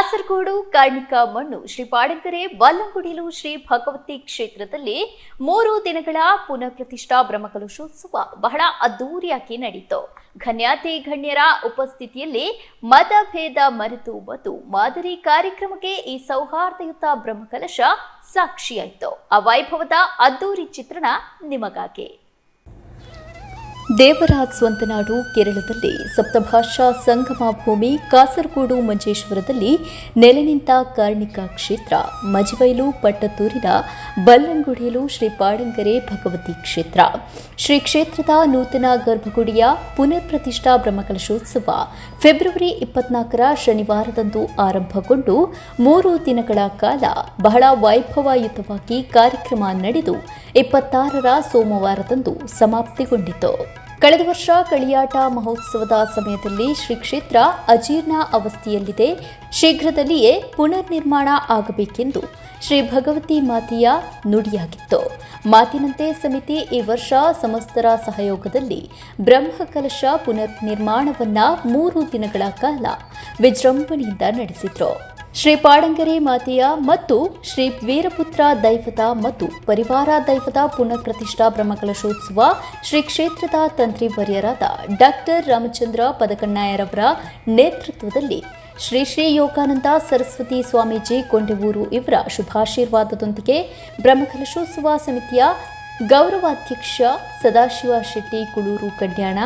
ಕಾಸರಗೋಡು ಕಾರ್ಣಿಕ ಮಣ್ಣು, ಶ್ರೀ ಪಾಡಂಕರೆ, ಬಲ್ಲಂಗುಡಿಲು, ಶ್ರೀ ಭಗವತಿ ಕ್ಷೇತ್ರದಲ್ಲಿ ಮೂರು ದಿನಗಳ ಪುನಃ ಪ್ರತಿಷ್ಠಾ ಬ್ರಹ್ಮಕಲಶೋತ್ಸವ ಬಹಳ ಅದ್ದೂರಿಯಾಗಿ ನಡೆಯಿತು ಘನ್ಯಾತಿ ಗಣ್ಯರ ಉಪಸ್ಥಿತಿಯಲ್ಲಿ ಮತಭೇದ ಮರೆತು ಮತ್ತು ಮಾದರಿ ಕಾರ್ಯಕ್ರಮಕ್ಕೆ ಈ ಸೌಹಾರ್ದಯುತ ಬ್ರಹ್ಮಕಲಶ ಸಾಕ್ಷಿಯಾಯಿತು. ಆ ವೈಭವದ ಅದ್ದೂರಿ ಚಿತ್ರಣ ನಿಮಗಾಗಿ. ದೇವರಾಜ್ ಸ್ವಂತನಾಡು ಕೇರಳದಲ್ಲಿ ಸಪ್ತಭಾಷಾ ಸಂಗಮ ಭೂಮಿ ಕಾಸರಗೋಡು ಮಂಜೇಶ್ವರದಲ್ಲಿ ನೆಲೆ ನಿಂತ ಕಾರ್ಣಿಕ ಕ್ಷೇತ್ರ ಮಜಬೈಲು ಪಟ್ಟತ್ತೂರಿನ ಬಲ್ಲಂಗುಡಿಯಲು ಶ್ರೀ ಪಾಡಂಗರೆ ಭಗವತಿ ಕ್ಷೇತ್ರ. ಶ್ರೀ ಕ್ಷೇತ್ರದ ನೂತನ ಗರ್ಭಗುಡಿಯ ಪುನರ್ ಪ್ರತಿಷ್ಠಾ ಬ್ರಹ್ಮಕಲಶೋತ್ಸವ ಫೆಬ್ರವರಿ ಇಪ್ಪತ್ನಾಲ್ಕರ ಶನಿವಾರದಂದು ಆರಂಭಗೊಂಡು ಮೂರು ದಿನಗಳ ಕಾಲ ಬಹಳ ವೈಭವಯುತವಾಗಿ ಕಾರ್ಯಕ್ರಮ ನಡೆದು ಇಪ್ಪತ್ತಾರರ ಸೋಮವಾರದಂದು ಸಮಾಪ್ತಿಗೊಂಡಿತು. ಕಳೆದ ವರ್ಷ ಕಳಿಯಾಟ ಮಹೋತ್ಸವದ ಸಮಯದಲ್ಲಿ ಶ್ರೀ ಕ್ಷೇತ್ರ ಅಜೀರ್ಣ ಅವಸ್ಥೆಯಲ್ಲಿದೆ. ಶೀಘ್ರದಲ್ಲಿಯೇ ಪುನರ್ ನಿರ್ಮಾಣ ಆಗಬೇಕೆಂದು ಶ್ರೀ ಭಗವತಿ ಮಾತೆಯ ನುಡಿಯಾಗಿತ್ತು. ಮಾತಿನಂತೆ ಸಮಿತಿ ಈ ವರ್ಷ ಸಮಸ್ತರ ಸಹಯೋಗದಲ್ಲಿ ಬ್ರಹ್ಮಕಲಶ ಪುನರ್ ನಿರ್ಮಾಣವನ್ನು ಮೂರು ದಿನಗಳ ಕಾಲ ವಿಜೃಂಭಣೆಯಿಂದ ನಡೆಸಿದ್ರು. ಶ್ರೀ ಪಾಡಂಗರೆ ಮಾತೆಯ ಮತ್ತು ಶ್ರೀ ವೀರಪುತ್ರ ದೈವತ ಮತ್ತು ಪರಿವಾರ ದೈವದ ಪುನಃ ಪ್ರತಿಷ್ಠಾ ಬ್ರಹ್ಮಕಲಶೋತ್ಸವ ಶ್ರೀ ಕ್ಷೇತ್ರದ ತಂತ್ರಿ ವರ್ಯರಾದ ಡಾಕ್ಟರ್ ರಾಮಚಂದ್ರ ಪದಕಣ್ಣಾಯರವರ ನೇತೃತ್ವದಲ್ಲಿ ಶ್ರೀ ಶ್ರೀ ಯೋಗಾನಂದ ಸರಸ್ವತಿ ಸ್ವಾಮೀಜಿ ಕೊಂಡೆವೂರು ಇವರ ಶುಭಾಶೀರ್ವಾದದೊಂದಿಗೆ ಬ್ರಹ್ಮಕಲಶೋತ್ಸವ ಸಮಿತಿಯ ಗೌರವಾಧ್ಯಕ್ಷ ಸದಾಶಿವ ಶೆಟ್ಟಿ ಕುಳೂರು ಕಡ್ಯಾಣ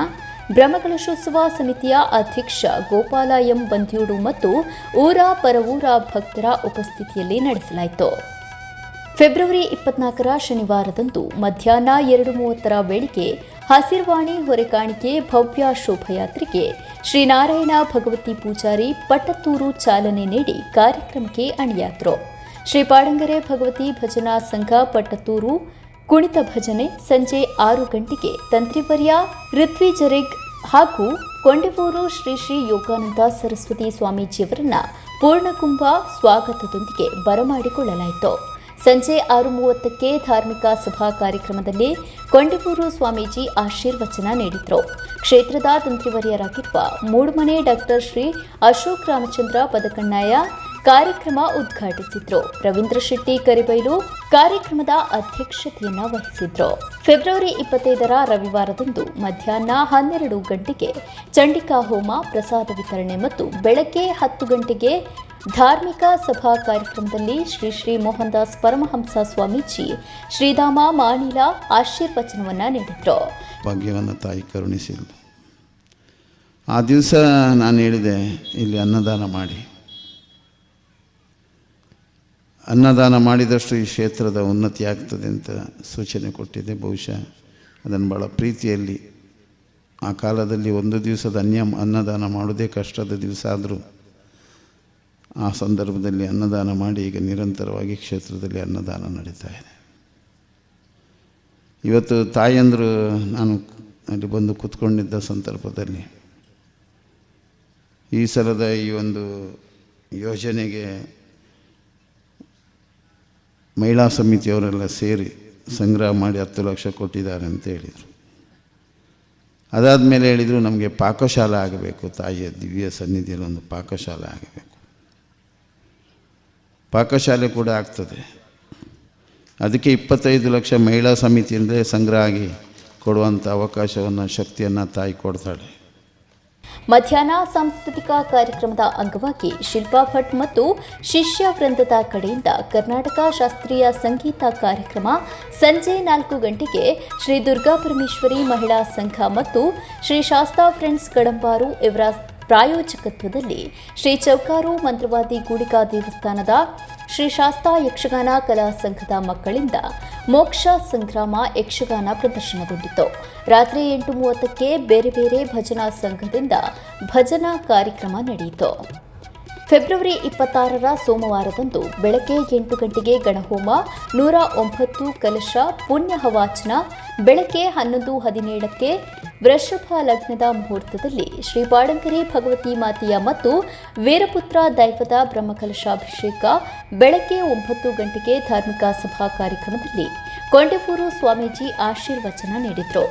ಬ್ರಹ್ಮಕಲಶೋತ್ಸವ ಸಮಿತಿಯ ಅಧ್ಯಕ್ಷ ಗೋಪಾಲ ಎಂ ಬಂದ್ಯೂಡು ಮತ್ತು ಊರ ಪರವೂರ ಭಕ್ತರ ಉಪಸ್ಥಿತಿಯಲ್ಲಿ ನಡೆಸಲಾಯಿತು. ಫೆಬ್ರವರಿ ಇಪ್ಪತ್ನಾಲ್ಕರ ಶನಿವಾರದಂದು ಮಧ್ಯಾಹ್ನ ಎರಡು ಮೂವತ್ತರ ವೇಳೆಗೆ ಹಸಿರ್ವಾಣಿ ಹೊರೆಕಾಣಿಕೆ ಭವ್ಯ ಶೋಭಯಾತ್ರೆಗೆ ಶ್ರೀನಾರಾಯಣ ಭಗವತಿ ಪೂಜಾರಿ ಪಟ್ಟತ್ತೂರು ಚಾಲನೆ ನೀಡಿ ಕಾರ್ಯಕ್ರಮಕ್ಕೆ ಅಣಿಯಾದರು. ಶ್ರೀ ಪಾಡಂಗರೆ ಭಗವತಿ ಭಜನಾ ಸಂಘ ಪಟ್ಟತ್ತೂರು ಕುಣಿತ ಭಜನೆ ಸಂಜೆ ಆರು ಗಂಟೆಗೆ ತಂತ್ರಿವರ್ಯ ಋತ್ವಿ ಜರಿಗ್ ಹಾಗೂ ಕೊಂಡೆವೂರು ಶ್ರೀ ಶ್ರೀ ಯೋಗಾನಂದ ಸರಸ್ವತಿ ಸ್ವಾಮೀಜಿಯವರನ್ನ ಪೂರ್ಣಕುಂಭ ಸ್ವಾಗತದೊಂದಿಗೆ ಬರಮಾಡಿಕೊಳ್ಳಲಾಯಿತು. ಸಂಜೆ ಆರು ಮೂವತ್ತಕ್ಕೆ ಧಾರ್ಮಿಕ ಸಭಾ ಕಾರ್ಯಕ್ರಮದಲ್ಲಿ ಕೊಂಡೆಪೂರು ಸ್ವಾಮೀಜಿ ಆಶೀರ್ವಚನ ನೀಡಿದರು. ಕ್ಷೇತ್ರದ ತಂತ್ರಿವರ್ಯರಾಗಿರುವ ಮೂಡುಮನೆ ಡಾಕ್ಟರ್ ಶ್ರೀ ಅಶೋಕ್ ರಾಮಚಂದ್ರ ಪದಕಣ್ಣಾಯ ಕಾರ್ಯಕ್ರಮ ಉದ್ಘಾಟಿಸಿದ್ರು. ರವೀಂದ್ರ ಶೆಟ್ಟಿ ಕರಿಬೈಲು ಕಾರ್ಯಕ್ರಮದ ಅಧ್ಯಕ್ಷತೆಯನ್ನ ವಹಿಸಿದ್ರು. ಫೆಬ್ರವರಿ ಇಪ್ಪತ್ತೈದರ ರವಿವಾರದಂದು ಮಧ್ಯಾಹ್ನ ಹನ್ನೆರಡು ಗಂಟೆಗೆ ಚಂಡಿಕಾ ಹೋಮ ಪ್ರಸಾದ ವಿತರಣೆ ಮತ್ತು ಬೆಳಗ್ಗೆ ಹತ್ತು ಗಂಟೆಗೆ ಧಾರ್ಮಿಕ ಸಭಾ ಕಾರ್ಯಕ್ರಮದಲ್ಲಿ ಶ್ರೀ ಶ್ರೀ ಮೋಹನ್ದಾಸ್ ಪರಮಹಂಸ ಸ್ವಾಮೀಜಿ ಶ್ರೀಧಾಮ ಮಾನಿಲ ಆಶೀರ್ವಚನವನ್ನ ನೀಡಿದ್ರು. ಭಾಗ್ಯವನ್ನು ತಾಯಿ ಕರುಣಿಸಿಲ್ಲ ಆ ದಿವಸ ನಾನು ಹೇಳಿದೆ, ಇಲ್ಲಿ ಅನ್ನದಾನ ಮಾಡಿ. ಅನ್ನದಾನ ಮಾಡಿದಷ್ಟು ಈ ಕ್ಷೇತ್ರದ ಉನ್ನತಿ ಆಗ್ತದೆ ಅಂತ ಸೂಚನೆ ಕೊಟ್ಟಿದೆ. ಬಹುಶಃ ಅದನ್ನು ಭಾಳ ಪ್ರೀತಿಯಲ್ಲಿ ಆ ಕಾಲದಲ್ಲಿ ಒಂದು ದಿವಸದ ಅನ್ಯ ಅನ್ನದಾನ ಮಾಡೋದೇ ಕಷ್ಟದ ದಿವಸ ಆದರೂ ಆ ಸಂದರ್ಭದಲ್ಲಿ ಅನ್ನದಾನ ಮಾಡಿ ಈಗ ನಿರಂತರವಾಗಿ ಕ್ಷೇತ್ರದಲ್ಲಿ ಅನ್ನದಾನ ನಡೀತಾ ಇದೆ. ಇವತ್ತು ತಾಯಂದರು ನಾನು ಅಲ್ಲಿ ಬಂದು ಕೂತ್ಕೊಂಡಿದ್ದ ಸಂದರ್ಭದಲ್ಲಿ ಈ ಸಲದ ಈ ಒಂದು ಯೋಜನೆಗೆ ಮಹಿಳಾ ಸಮಿತಿಯವರೆಲ್ಲ ಸೇರಿ ಸಂಗ್ರಹ ಮಾಡಿ ಹತ್ತು ಲಕ್ಷ ಕೊಟ್ಟಿದ್ದಾರೆ ಅಂತ ಹೇಳಿದರು. ಅದಾದ ಮೇಲೆ ಹೇಳಿದರು ನಮಗೆ ಪಾಕಶಾಲೆ ಆಗಬೇಕು, ತಾಯಿಯ ದಿವ್ಯ ಸನ್ನಿಧಿಯಲ್ಲಿ ಒಂದು ಪಾಕಶಾಲೆ ಆಗಬೇಕು. ಪಾಕಶಾಲೆ ಕೂಡ ಆಗ್ತದೆ. ಅದಕ್ಕೆ ಇಪ್ಪತ್ತೈದು ಲಕ್ಷ ಮಹಿಳಾ ಸಮಿತಿಯಿಂದಲೇ ಸಂಗ್ರಹ ಆಗಿ ಕೊಡುವಂಥ ಅವಕಾಶವನ್ನು, ಶಕ್ತಿಯನ್ನು ತಾಯಿ ಕೊಡ್ತಾಳೆ. ಮಧ್ಯಾಹ್ನ ಸಾಂಸ್ಕೃತಿಕ ಕಾರ್ಯಕ್ರಮದ ಅಂಗವಾಗಿ ಶಿಲ್ಪಾ ಭಟ್ ಮತ್ತು ಶಿಷ್ಯ ವೃಂದದ ಕಡೆಯಿಂದ ಕರ್ನಾಟಕ ಶಾಸ್ತ್ರೀಯ ಸಂಗೀತ ಕಾರ್ಯಕ್ರಮ ಸಂಜೆ ನಾಲ್ಕು ಗಂಟೆಗೆ ಶ್ರೀ ದುರ್ಗಾ ಪರಮೇಶ್ವರಿ ಮಹಿಳಾ ಸಂಘ ಮತ್ತು ಶ್ರೀ ಶಾಸ್ತಾ ಫ್ರೆಂಡ್ಸ್ ಕಡಂಬಾರು ಇವರ ಪ್ರಾಯೋಜಕತ್ವದಲ್ಲಿ ಶ್ರೀ ಚೌಕಾರು ಮಂತ್ರವಾದಿ ಗೂಡಿಕಾ ದೇವಸ್ಥಾನದ ಶ್ರೀ ಶಾಸ್ತಾ ಯಕ್ಷಗಾನ ಕಲಾ ಸಂಘದ ಮಕ್ಕಳಿಂದ ಮೋಕ್ಷ ಸಂಗ್ರಾಮ ಯಕ್ಷಗಾನ ಪ್ರದರ್ಶನಗೊಂಡಿತು. ರಾತ್ರಿ ಎಂಟು ಮೂವತ್ತಕ್ಕೆ ಬೇರೆ ಬೇರೆ ಭಜನಾ ಸಂಘದಿಂದ ಭಜನಾ ಕಾರ್ಯಕ್ರಮ ನಡೆಯಿತು. ಫೆಬ್ರವರಿ ಇಪ್ಪತ್ತಾರರ ಸೋಮವಾರದಂದು ಬೆಳಗ್ಗೆ ಎಂಟು ಗಂಟೆಗೆ ಗಣಹೋಮ, ನೂರ ಒಂಬತ್ತು ಕಲಶ ಪುಣ್ಯ ಹವಾಚನ ಬೆಳಗ್ಗೆ ಹನ್ನೊಂದು ಹದಿನೇಳಕ್ಕೆ ವೃಷಭ ಲಗ್ನದ ಮುಹೂರ್ತದಲ್ಲಿ ಶ್ರೀ ಬಾಡಂಕರಿ ಭಗವತಿ ಮಾತೆಯ ಮತ್ತು ವೀರಪುತ್ರ ದೈವದ ಬ್ರಹ್ಮಕಲಶಾಭಿಷೇಕ ಬೆಳಗ್ಗೆ ಒಂಬತ್ತು ಗಂಟೆಗೆ ಧಾರ್ಮಿಕ ಸಭಾ ಕಾರ್ಯಕ್ರಮದಲ್ಲಿ ಕೊಂಡೆಪೂರು ಸ್ವಾಮೀಜಿ ಆಶೀರ್ವಚನ ನೀಡಿದರು.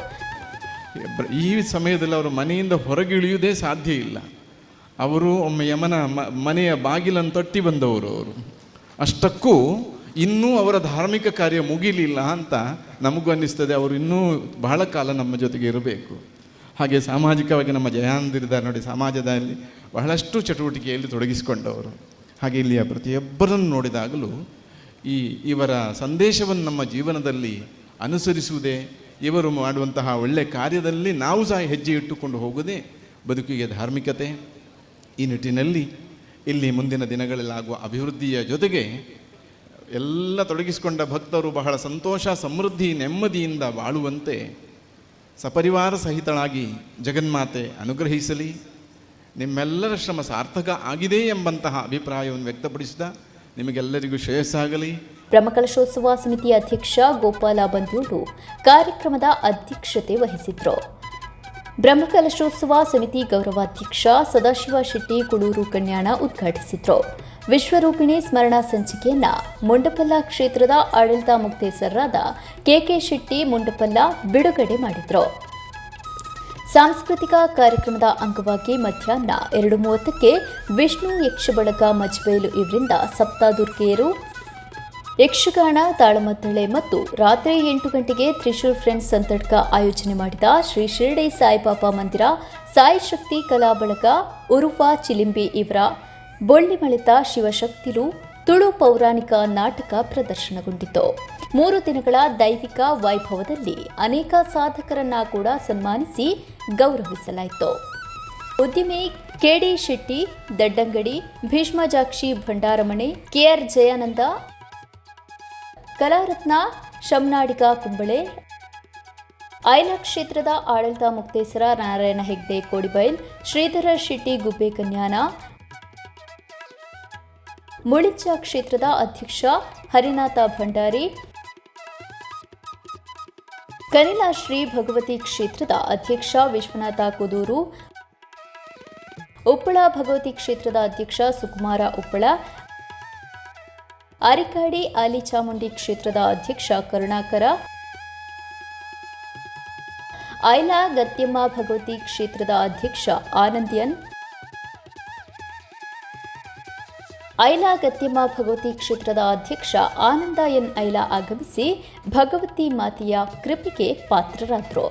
ಈ ಸಮಯದಲ್ಲಿ ಅವರು ಮನೆಯಿಂದ ಹೊರಗಿಳಿಯುವುದೇ ಸಾಧ್ಯ ಇಲ್ಲ. ಅವರು ಒಮ್ಮೆ ಯಮನ ಮನೆಯ ಬಾಗಿಲನ್ನು ತಟ್ಟಿ ಬಂದವರು ಅವರು. ಅಷ್ಟಕ್ಕೂ ಇನ್ನೂ ಅವರ ಧಾರ್ಮಿಕ ಕಾರ್ಯ ಮುಗಿಲಿಲ್ಲ ಅಂತ ನಮಗೂ ಅನ್ನಿಸ್ತದೆ. ಅವರು ಇನ್ನೂ ಬಹಳ ಕಾಲ ನಮ್ಮ ಜೊತೆಗೆ ಇರಬೇಕು. ಹಾಗೆ ಸಾಮಾಜಿಕವಾಗಿ ನಮ್ಮ ಜಯಾಂದಿರಿದ್ದಾರೆ ನೋಡಿ, ಸಮಾಜದಲ್ಲಿ ಬಹಳಷ್ಟು ಚಟುವಟಿಕೆಯಲ್ಲಿ ತೊಡಗಿಸಿಕೊಂಡವರು. ಹಾಗೆ ಇಲ್ಲಿಯ ಪ್ರತಿಯೊಬ್ಬರನ್ನು ನೋಡಿದಾಗಲೂ ಈ ಇವರ ಸಂದೇಶವನ್ನು ನಮ್ಮ ಜೀವನದಲ್ಲಿ ಅನುಸರಿಸುವುದೇ, ಇವರು ಮಾಡುವಂತಹ ಒಳ್ಳೆಯ ಕಾರ್ಯದಲ್ಲಿ ನಾವು ಸಹ ಹೆಜ್ಜೆ ಇಟ್ಟುಕೊಂಡು ಹೋಗುವುದೇ ಬದುಕಿಗೆ ಧಾರ್ಮಿಕತೆ. ಈ ನಿಟ್ಟಿನಲ್ಲಿ ಇಲ್ಲಿ ಮುಂದಿನ ದಿನಗಳಲ್ಲಾಗುವ ಅಭಿವೃದ್ಧಿಯ ಜೊತೆಗೆ ಎಲ್ಲ ತೊಡಗಿಸಿಕೊಂಡ ಭಕ್ತರು ಬಹಳ ಸಂತೋಷ, ಸಮೃದ್ಧಿ, ನೆಮ್ಮದಿಯಿಂದ ಬಾಳುವಂತೆ ಸಪರಿವಾರ ಸಹಿತಳಾಗಿ ಜಗನ್ಮಾತೆ ಅನುಗ್ರಹಿಸಲಿ. ನಿಮ್ಮೆಲ್ಲರ ಶ್ರಮ ಸಾರ್ಥಕ ಆಗಿದೆ ಎಂಬಂತಹ ಅಭಿಪ್ರಾಯವನ್ನು ವ್ಯಕ್ತಪಡಿಸಿದ ನಿಮಗೆಲ್ಲರಿಗೂ ಶ್ರೇಯಸ್ಸಾಗಲಿ. ಬ್ರಹ್ಮಕಲಶೋತ್ಸವ ಸಮಿತಿ ಅಧ್ಯಕ್ಷ ಗೋಪಾಲ ಬಂದೂರು ಕಾರ್ಯಕ್ರಮದ ಅಧ್ಯಕ್ಷತೆ ವಹಿಸಿದ್ರು. ಬ್ರಹ್ಮಕಲಶೋತ್ಸವ ಸಮಿತಿ ಗೌರವಾಧ್ಯಕ್ಷ ಸದಾಶಿವ ಶೆಟ್ಟಿ ಕುಳೂರು ಕನ್ಯಾಣ ಉದ್ಘಾಟಿಸಿದ್ರು. ವಿಶ್ವರೂಪಿಣಿ ಸ್ಮರಣಾ ಸಂಚಿಕೆಯನ್ನ ಮುಂಡಪಲ್ಲ ಕ್ಷೇತ್ರದ ಆಡಳಿತ ಮುಕ್ತೇಸರರಾದ ಕೆಕೆ ಶೆಟ್ಟಿ ಮುಂಡಪಲ್ಲ ಬಿಡುಗಡೆ ಮಾಡಿದ್ರು. ಸಾಂಸ್ಕೃತಿಕ ಕಾರ್ಯಕ್ರಮದ ಅಂಗವಾಗಿ ಮಧ್ಯಾಹ್ನ ಎರಡು ಮೂವತ್ತಕ್ಕೆ ವಿಷ್ಣು ಯಕ್ಷಬಳಗ ಮಜ್ಬೈಲು ಇವರಿಂದ ಸಪ್ತಾದುರ್ಗೆಯರು, ಯಕ್ಷಗಾನ, ತಾಳಮದ್ದಳೆ ಮತ್ತು ರಾತ್ರಿ ಎಂಟು ಗಂಟೆಗೆ ತ್ರಿಶೂರ್ ಫ್ರೆಂಡ್ಸ್ ಸಂತಡ್ಕ ಆಯೋಜನೆ ಮಾಡಿದ ಶ್ರೀ ಶಿರಡಿ ಸಾಯಿಬಾಬಾ ಮಂದಿರ ಸಾಯಿ ಶಕ್ತಿ ಕಲಾ ಬಳಗ, ಉರುಫಾ ಚಿಲಿಂಬಿ ಇವರ ಬೊಳ್ಳಿಮಳಿತ ಶಿವಶಕ್ತಿಲು ತುಳು ಪೌರಾಣಿಕ ನಾಟಕ ಪ್ರದರ್ಶನಗೊಂಡಿತು. ಮೂರು ದಿನಗಳ ದೈವಿಕ ವೈಭವದಲ್ಲಿ ಅನೇಕ ಸಾಧಕರನ್ನ ಕೂಡ ಸನ್ಮಾನಿಸಿ ಗೌರವಿಸಲಾಯಿತು. ಉದ್ಯಮಿ ಕೆಡಿ ಶೆಟ್ಟಿ, ದಡ್ಡಂಗಡಿ, ಭೀಷ್ಮಜಾಕ್ಷಿ ಭಂಡಾರಮಣೆ, ಕೆಆರ್ ಜಯಾನಂದ, ಕಲಾರತ್ನ ಶಮ್ನಾಡಿಗ ಕುಂಬಳೆ ಐಲಾ ಕ್ಷೇತ್ರದ ಆಡಳಿತ ಮುಕ್ತೇಸರ ನಾರಾಯಣ ಹೆಗ್ಡೆ, ಕೋಡಿಬೈಲ್, ಶ್ರೀಧರ ಶೆಟ್ಟಿ ಗುಬ್ಬೆ ಕನ್ಯಾನ ಮುಳಿಚ ಕ್ಷೇತ್ರದ ಅಧ್ಯಕ್ಷ ಹರಿನಾಥ ಭಂಡಾರಿ ಕನಿಲಾ ಶ್ರೀ ಭಗವತಿ ಕ್ಷೇತ್ರದ ಅಧ್ಯಕ್ಷ ವಿಶ್ವನಾಥ ಕುದೂರು, ಉಪ್ಪಳ ಭಗವತಿ ಕ್ಷೇತ್ರದ ಅಧ್ಯಕ್ಷ ಸುಕುಮಾರ ಉಪ್ಪಳ, ಅರಿಕಾಡಿ ಆಲಿ ಚಾಮುಂಡಿ ಕ್ಷೇತ್ರದ ಅಧ್ಯಕ್ಷ ಕರುಣಾಕರ ಐಲಾ ಗತ್ಯಮ್ಮ ಭಗವತಿ ಕ್ಷೇತ್ರದ ಅಧ್ಯಕ್ಷ ಆನಂದ್ಯನ್ ಐಲಾ ಗತ್ಯಮ್ಮ ಭಗವತಿ ಕ್ಷೇತ್ರದ ಅಧ್ಯಕ್ಷ ಆನಂದ ಎನ್ ಐಲಾ ಆಗಮಿಸಿ ಭಗವತಿ ಮಾತೆಯ ಕೃಪೆಗೆ ಪಾತ್ರರಾದರು.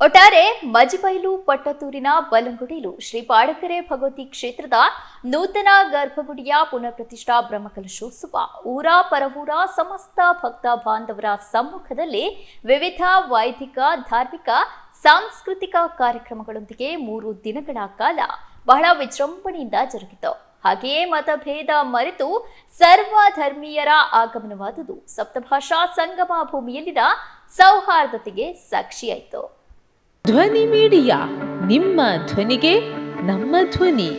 ಒಟ್ಟಾರೆ ಮಜಿಬೈಲು ಪಟ್ಟತೂರಿನ ಬಲಂಗುಡಿಲು ಶ್ರೀ ಪಾಡಕೆರೆ ಭಗವತಿ ಕ್ಷೇತ್ರದ ನೂತನ ಗರ್ಭಗುಡಿಯ ಪುನಃ ಪ್ರತಿಷ್ಠಾ ಬ್ರಹ್ಮಕಲಶೋತ್ಸವ ಊರ ಪರವೂರ ಸಮಸ್ತ ಭಕ್ತ ಬಾಂಧವರ ಸಮ್ಮುಖದಲ್ಲಿ ವಿವಿಧ ವೈದಿಕ, ಧಾರ್ಮಿಕ, ಸಾಂಸ್ಕೃತಿಕ ಕಾರ್ಯಕ್ರಮಗಳೊಂದಿಗೆ ಮೂರು ದಿನಗಳ ಕಾಲ ಬಹಳ ವಿಜೃಂಭಣೆಯಿಂದ ಜರುಗಿತು. ಹಾಗೆಯೇ ಮತಭೇದ ಮರೆತು ಸರ್ವ ಧರ್ಮೀಯರ ಆಗಮನವಾದುದು. ಸಪ್ತಭಾಷಾ ಸಂಗಮ ಭೂಮಿಯಲ್ಲಿನ ಸೌಹಾರ್ದತೆಗೆ ಸಾಕ್ಷಿಯಾಯಿತು. ಧ್ವನಿ ಮೀಡಿಯಾ, ನಿಮ್ಮ ಧ್ವನಿಗೆ ನಮ್ಮ ಧ್ವನಿ.